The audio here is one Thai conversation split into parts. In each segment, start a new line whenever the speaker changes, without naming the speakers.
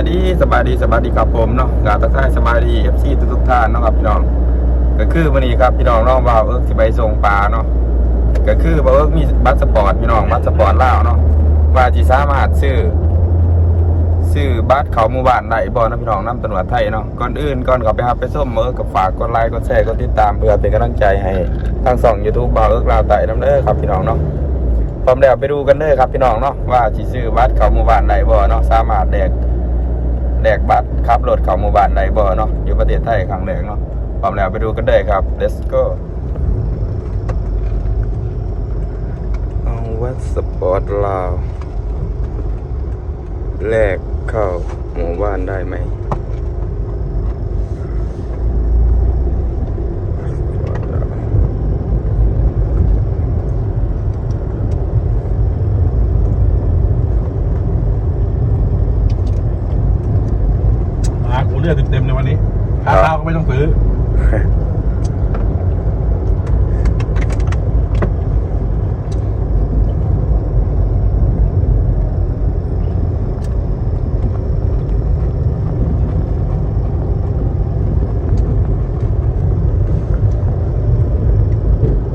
ายดีสบายดีสบายดีครับผมเนาะกาบทักทายสบายดีเอฟซีทุกท่านเนาะครับพี่น้อง ก็คือวันนี้ครับพี่น้องน้องบ่าวเอิร์กสิไปส่งปลาเนาะก็คือบ่าวเอิร์กมีบัตรสปอร์ตพี่น้องบัตรสปอร์ตลาวเนาะว่าจีสามารถซื้อซื้อบัตรเขาหมู่บ้านได้บ่เนะพี่น้องน้ำตำรวจไทยเนาะก่อนอื่นก่อนเขาไปรับไปส้มเอิร์กกับฝากกดไลค์กดแชร์กดติดตามเพื่อเป็นกำลังใจให้ทางสองยูทูบบ่าวเอิร์กลาวไต่น้ำเด้อครับพี่น้องเนาะพร้อมแล้วไปดูกันเลยครับพี่น้องเนาะว่าสิซื้อบัตรเขาหมู่บ้านใดบ่เนาะสามารถแลก แลกบัตรขับรถเข้าหมู่บ้านใดบ่เนาะอยู่ประเทศไทยครั้งแรกเนาะพร้อมแล้วไปดูกันเลยครับ let's go เอาวัดสปอร์ตลาวแลกเข้าหมู่บ้านได้ไหม
มากูเลือดเต็มๆในวันนี้ ข้าวก็ไม่ต้องซื้อ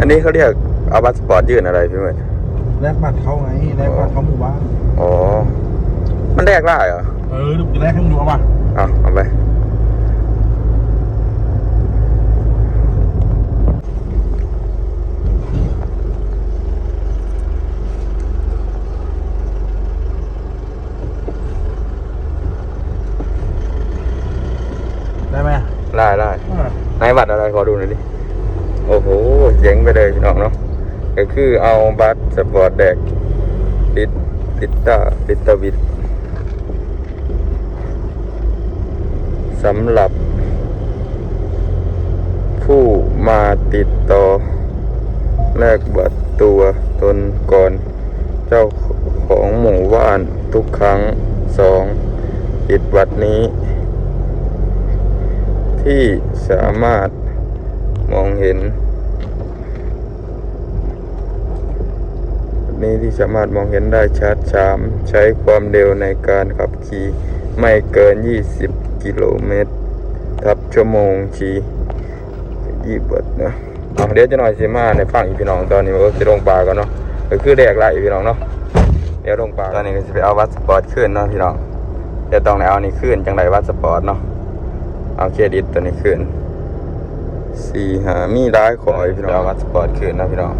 อันนี้เขาเรียกเอาบัตรสปอร์ตยื่นอะไรพี่เมย์
แลกบัตรเขาไงแลกบัตรเขาหมู่บ้าน
อ๋อ มันแลกได้เหรอ
เออเดี๋ยวจะแลกให้มึงดูเอามา
เอาเอาไป
ได้ไหม
ได้ได้ในบัตรอะไรขอดูหน่อยดิ โอ้โหเจ๋งไปเลยพี่น้องเนาะก็คือเอาบัตรสปอร์ตแดกติดติดตาติดตาวิดสำหรับ ผู้มาติดต่อแลกบัตรตัวตนก่อน เจ้าของหมู่บ้านทุกครั้งสองติดบัตรนี้ ที่สามารถมองเห็นนี้ที่สามารถมองเห็นได้ชัดชามใช้ความเร็วในการขับขี่ไม่เกิน 20 กิโลเมตร ทับชั่วโมงชียี่เบิดนะเอาเดี๋ยวจะหน่อยสิมาในฝั่งอีพี่น้องตอนนี้มันก็จะลงปลากันเนาะก็คือแดกไหลพี่น้องเนาะเดี๋ยวลงปลาตอนนี้ก็จะไปเอาวัดสปอร์ตขึ้นเนาะพี่น้องเดี๋ยวต้องเอาอันนี้ขึ้นจังไรวัดสปอร์ตเนาะ เอาเครดิตตัวนี้ขึ้นสี่หามีร้ายขอให้พี่น้องเอาวัดสปอร์ตขึ้นนะพี่น้อง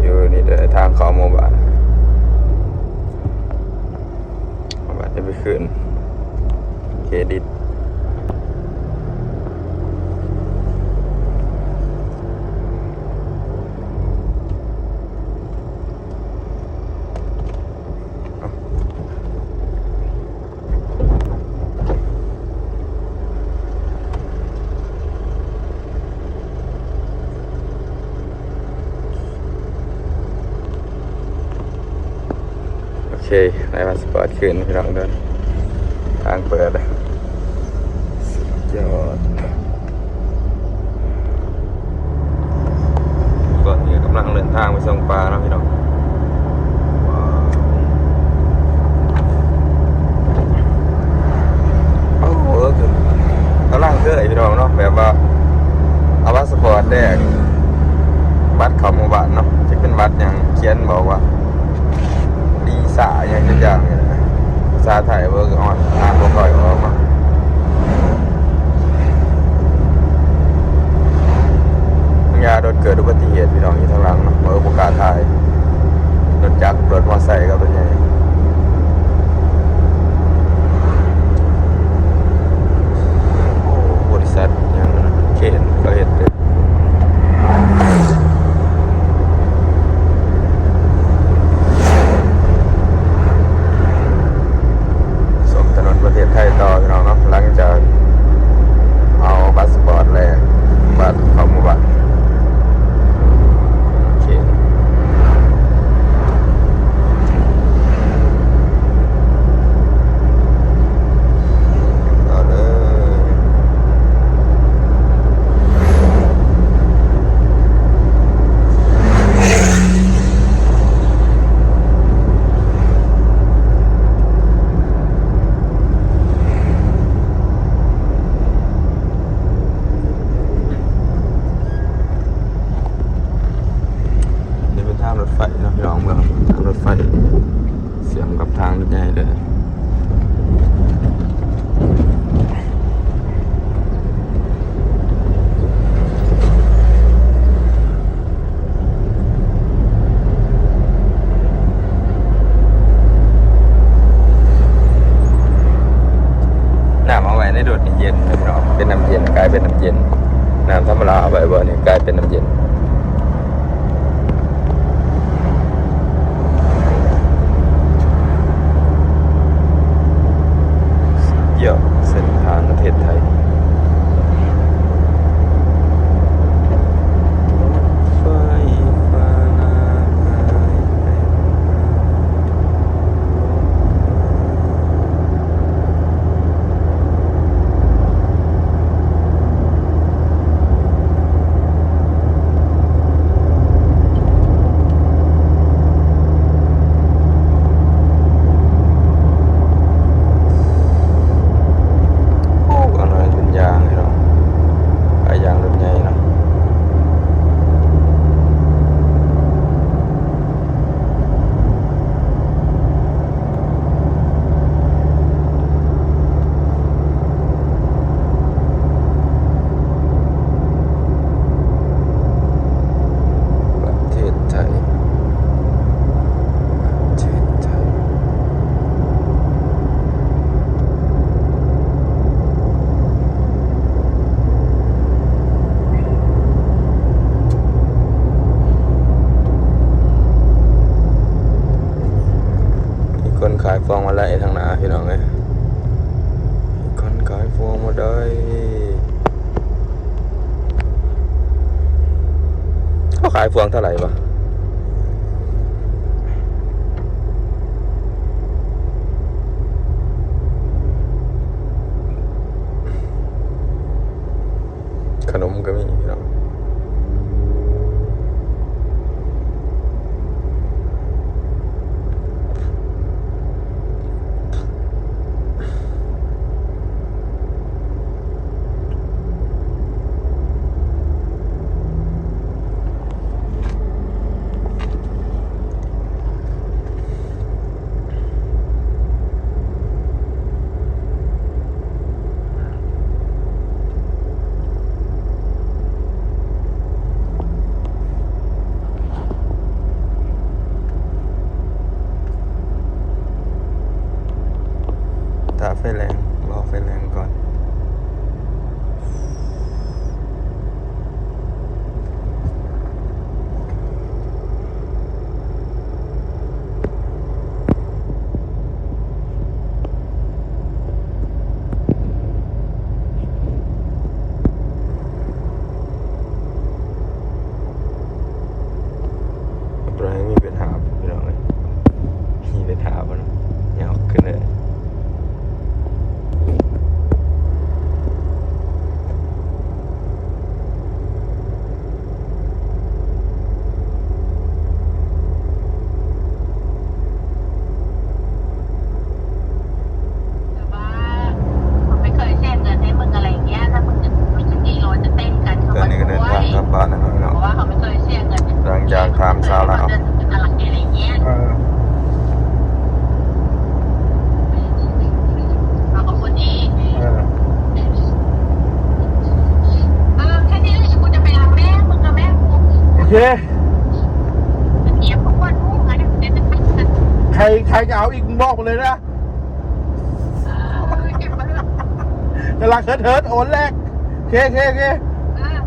อยู่นี่เดินทางเข้าหมู่บ้านหมู่บ้านจะไปขึ้นเครดิตโอเคในวันสปอร์ต ขึ้นพี่น้องเด้อทางเปิด ได้เขาขายฟองเท่าไหร่ปะ กำลั
งเทิ
ร์ดเทิร์ดโอนแรกเคโอเคโอเค
เออ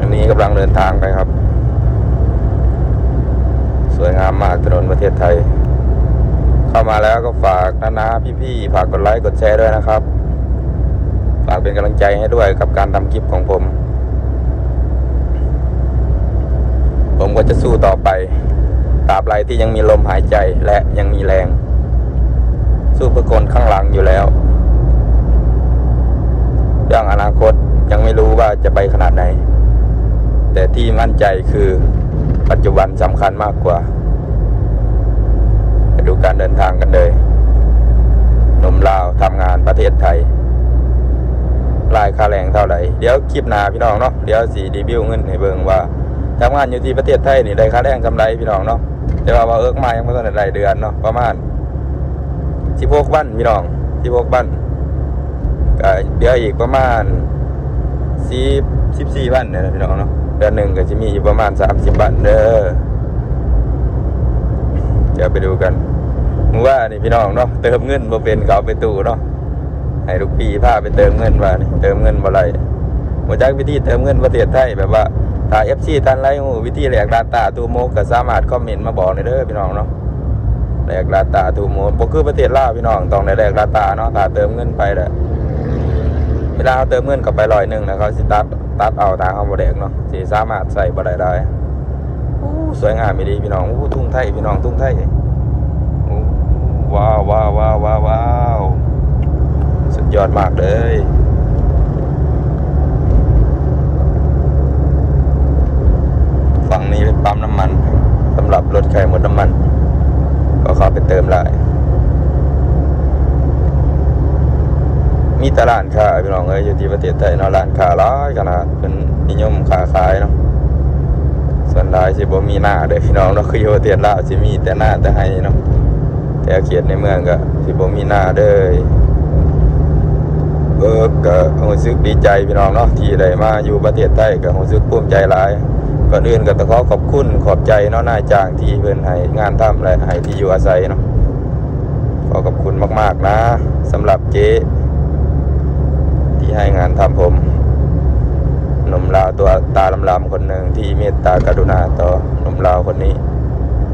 อันนี้กำลังเดินทางไปครับ สวยงามมากถนนประเทศไทย เข้ามาแล้วก็ฝากนานา พี่ๆฝากกดไลค์กดแชร์ด้วยนะครับ ฝากเป็นกำลังใจให้ด้วยกับการทำคลิปของผม ผมก็จะสู้ต่อไปตราบใดที่ยังมีลมหายใจและยังมีแรง สู้เพื่อคนข้างหลังอยู่แล้วเรื่องอนาคตยังไม่รู้ว่าจะไปขนาดไหน แต่ที่มั่นใจคือปัจจุบันสำคัญมากกว่า ไปดูการเดินทางกันเลย หนุ่มลาวทำงานประเทศไทย รายค่าแรงเท่าไหร่เดี๋ยวคลิปหน้าพี่น้องเนาะเดี๋ยวสีรีวิวเงินให้เบิ่งว่าทำงานอยู่ที่ประเทศไทยนี่ได้ค่าแรงกำไรพี่น้องเนาะแต่ว่าว่าเอิกมายังไม่ทันได้รายเดือนเนาะประมาณ16วันพี่น้อง16วันก็เดืออีกประมาณสิบสิบสี่พันเนี่ยพี่น้องเนาะเดือนหนึ่งก็จะมีอยู่ประมาณสามสิบบันเด้อเดี๋ยวไปดูกัน มึงว่านี่พี่น้องเนาะเติมเงินบ่เป็นเขาเอาไปตู้เนาะให้ลูกพี่พาไปเติมเงินว่านี่เติมเงินบ่ไรหัวจักวิธีเติมเงินประเทศไทยแบบว่าถ้า FC ท่านไรหูวิธีแหลกดาตาตูโมก็สามารถคอมเมนต์มาบอกได้เด้อพี่น้องเนาะแหลกลาตาทูโมบ่คือประเทศลาวพี่น้องต้องได้แลกลาตาเนาะถ้าเติมเงินไปเด้อเวลาเขาเติมเงินเข้าไปร้อยหนึ่งนะเขาสิตัดตัดเอาทางเขาบ่แดกเนาะสิสามารถใส่บ่ได้ได้สวยงามอีดีพี่น้องอู้ทุ่งไทยพี่น้องทุ่งไทย ว้าวว้าวว้าวว้าววาวสุดยอดมากเลยฝั่งนี้เป็นปั๊มน้ำมันสำหรับรถไขหมดน้ำมัน ก็เข้าไปเติมได้มีตลาดค้าพี่น้องเอ้ยอยู่ที่ประเทศไทยเนาะร้านค้าหลายขนาดเป็นนิยมค้าขายเนาะส่วนหลายสิบ่มีหน้าเด้อพี่น้องเนาะคืออยู่ประเทศลาวสิมีแต่หน้าแต่ให้เนาะ แต่เขตในเมืองก็สิบ่มีหน้าเด้เออก็รู้สึกดีใจพี่น้องเนาะที่ได้มาอยู่ประเทศไทยก็รู้สึกภูมิใจหลายก่อนอื่นก็ต้องขอขอบคุณขอบใจเนาะนายจ้างที่เพิ่นให้งานทำและให้ที่อยู่อาศัยเนาะขอขอบคุณมากๆนะสำหรับเจ๊ที่ให้งานทำผมหนุ่มลาวตัวตาลำๆคนหนึ่งที่เมตตากรุณาต่อหนุ่มลาวคนนี้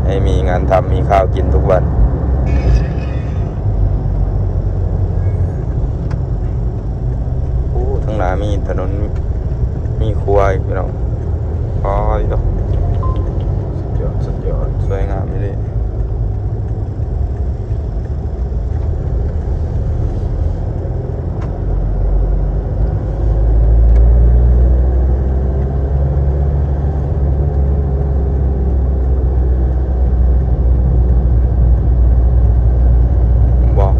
ให้มีงานทำมีข้าวกินทุกวัน โอ้ทั้ง หนามีถนนมีครัวอีกพี่น้องอ้ยสุดยอดสุดยอดสวยงามเลยบอก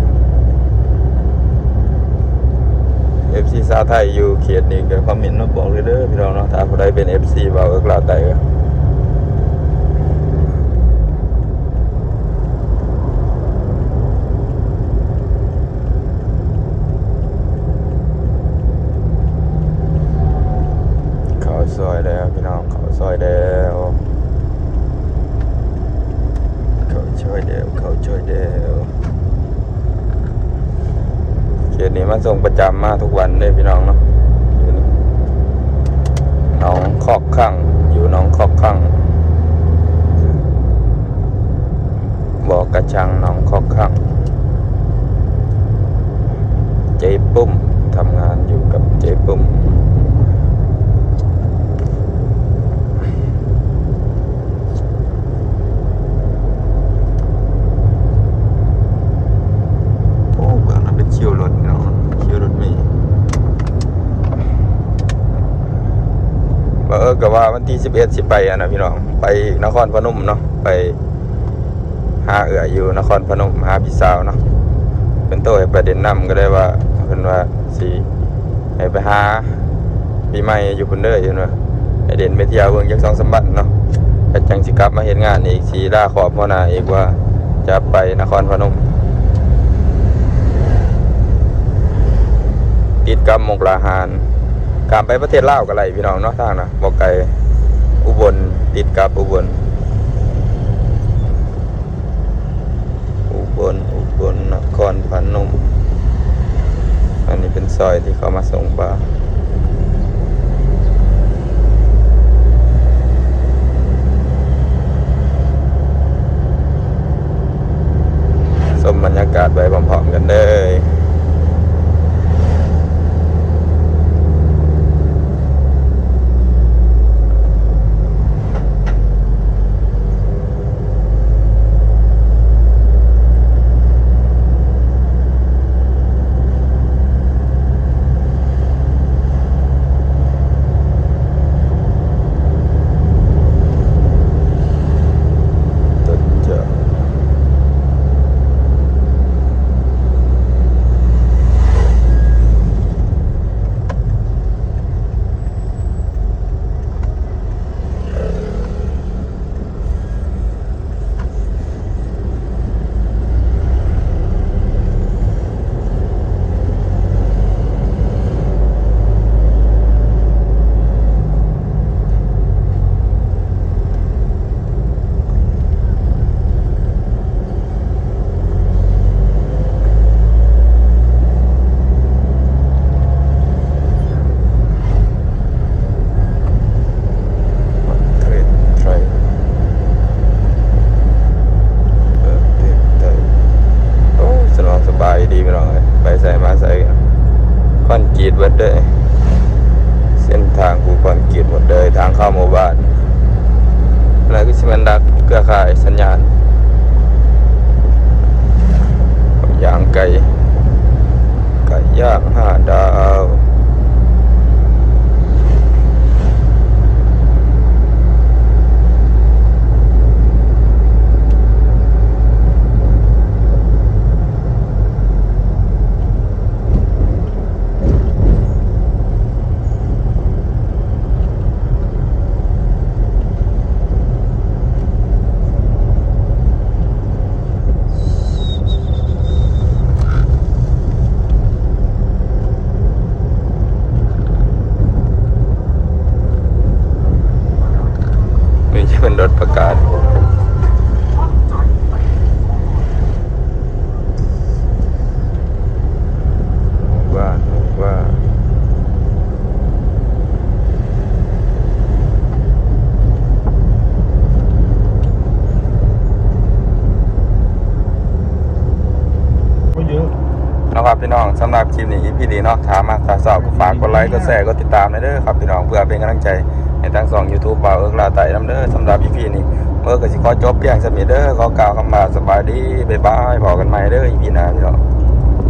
FC สาวไทยอยู่เขตนี้ก็คอมเมนต์มาบอกเลยเด้อพี่น้องเนาะถ้าผู้ใดเป็น FC เบาเอิกลาวไตก็เขาซอยแล้วพี่น้องเขาซอยแล้วเขาช่วยเดียวเขาช่วยเดียว เขตนี้ มาส่งประจำมาทุกวันเลยพี่น้องเนาะนี่หน้องคอกข้างอยู่หน้องคอกข้างบอกกระชังหน้องคอกข้างเจ๊ปุ้มทำงานอยู่กับเจ๊ปุ้มโอ้เบื้องนั้นเป็นชิวรถพี่น้องชิวรถเมี ว่าวันที่สิบเอ็ดสิไปอะนะพี่น้องไปนครพนมเนาะไปหาเอื่ออยู่นครพนมหาพี่สาวเนาะเป็นโตให้ประเด็นนำก็ได้ว่าเพิ่นว่าสิให้ไปหาปีใหม่อยู่พุ่นเด้ออยู่เนาะให้เด่นไปเที่ยวเบิ่งจักสองสมบัดเนาะก็จังสิกลับมาเฮ็ดงานอีกสิลาขอบหัวหน้าอีกว่าจะไปนครพนมติดกับมกลาหาร กามไปประเทศลาวก็ไรพี่น้องเนาะทางนะบอกไกลอุบลติดกับอุบล อุบลอุบลนครพนมอันนี้เป็นซอยที่เขามาส่งปลาสมบรรยากาศไปพร้อมๆกันเลย ลค์กดแชร์กดติดตามเลยเด้อครับพี่น้องเพื่อเป็นกำลังใจให้ทั้งสองยูทูบบ่าวเอิกลาไต่น้ำเด้อสำหรับพี่นี้เมื่อก็สิขอจบเพียงสมิเด้อขอกล่าวคำว่าสบายดีบ๊ายบายพอกันใหม่เด้ออีพีหน้าพี่น้อง